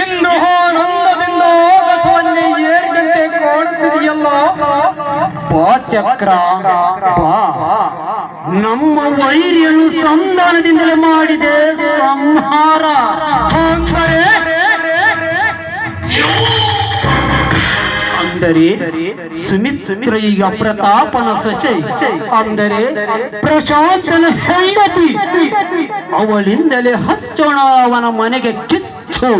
ಇಂದು ಆನಂದದಿಂದ ಆಗಸವನ್ನೇ ಏಳು ಗಂಟೆ ಕಾಣುತ್ತಿದೆಯಲ್ಲ? ಬಾ. ಚಕ್ರ ನಮ್ಮ ವೈರಿಯನ್ನು ಸಂಧಾನದಿಂದಲೇ ಮಾಡಿದೆ ಸಂಹಾರ. ಅಂದರೆ ಸುಮಿತ್ ಸುಮಿತ್ರ ಈಗ ಪ್ರತಾಪನ ಸೊಸೆ. ಅಂದರೆ ಪ್ರಶಾಂತನ ಹೆಂಡತಿ. ಅವಳಿಂದಲೇ ಹಚ್ಚೋಣ, ಅವನ ಮನೆಗೆ ಕಿಚ್ಚು.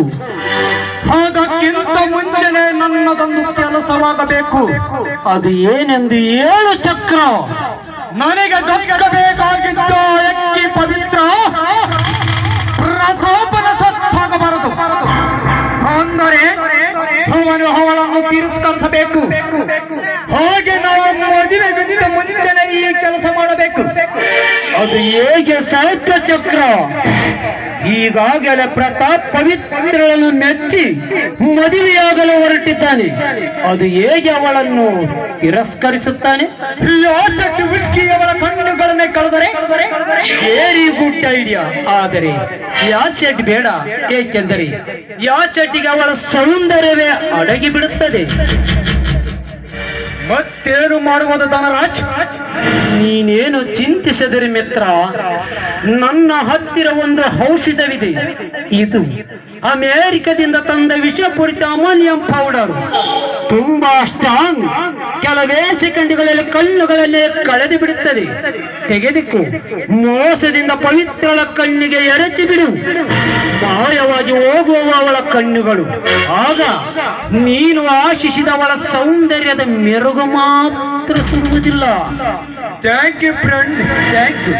ಹಾಗಕ್ಕಿಂತ ಮುಂಚೆನೆ ನನ್ನದೊಂದು ಕೆಲಸವಾಗಬೇಕು. ಅದು ಏನೆಂದು ಏಳು ಚಕ್ರ. ನನಗೆ ದೊಕ್ಕಬೇಕಾಗಿದ್ದ ಎಕ್ಕಿ ಪವಿತ್ರ. ಪ್ರತಾಪನ ಸತ್ತಾಗಬಾರದು. ಅಂದರೆ ಅವನು ಅವಳನ್ನು ತಿರಸ್ಕರಿಸಬೇಕು. ಅದು ಹೇಗೆ ಸಾಹಿತ್ಯ ಚಕ್ರ? ಈಗಾಗಲೇ ಪ್ರತಾಪ್ ಪವಿತ್ರಗಳನ್ನು ಮೆಚ್ಚಿ ಮದುವೆಯಾಗಲು ಹೊರಟಿದ್ದಾನೆ. ಅದು ಹೇಗೆ ಅವಳನ್ನು ತಿರಸ್ಕರಿಸುತ್ತಾನೆ? ಅವರ ಕಣ್ಣುಗಳನ್ನೇ ಕಳೆದರೆ? ವೆರಿ ಗುಡ್ ಐಡಿಯಾ ಆದರೆ ಯಾಸೆಟ್ ಬೇಡ. ಏಕೆಂದರೆ ಯಾಸೆಟ್ಗೆ ಅವಳ ಸೌಂದರ್ಯವೇ ಅಡಗಿ ಬಿಡುತ್ತದೆ ಮತ್ತೇನು ಮಾಡುವುದು ಧನರಾಜ್? ನೀನೇನು ಚಿಂತಿಸದಿರಿ ಮಿತ್ರ. ನನ್ನ ಹತ್ತಿರ ಒಂದು ಔಷಧವಿದೆ. ಇದು ಅಮೆರಿಕದಿಂದ ತಂದ ವಿಷಪೂರಿತ ಅಮೋನಿಯಂ ಪೌಡರ್. ತುಂಬಾ ಸ್ಟ್ರಾಂಗ್ ಕೆಲವೇ ಸೆಕೆಂಡ್ಗಳಲ್ಲಿ ಕಣ್ಣುಗಳನ್ನೇ ಕಳೆದು ಬಿಡುತ್ತದೆ. ತೆಗೆದುಕೋ. ಮೋಸದಿಂದ ಪವಿತ್ರಳ ಕಣ್ಣಿಗೆ ಎರಚಿ ಬಿಡು. ಮಾಯವಾಗಿ ಹೋಗುವ ಅವಳ ಕಣ್ಣುಗಳು. ಆಗ ನೀನು ಆಶಿಸಿದವಳ ಸೌಂದರ್ಯದ ಮೆರುಗು ಮಾತ್ರ ಸುರುವುದಿಲ್ಲ thank you friend thank you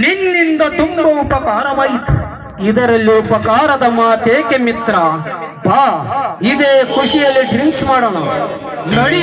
ನಿನ್ನಿಂದ ತುಂಬ ಉಪಕಾರವಾಯಿತು ಇದರಲ್ಲಿ ಉಪಕಾರದ ಮಾತೇಕೆ ಮಿತ್ರ? ಬಾ ಇದೇ ಖುಷಿಯಲ್ಲಿ ಡ್ರಿಂಕ್ಸ್ ಮಾಡೋಣ ನಡಿ.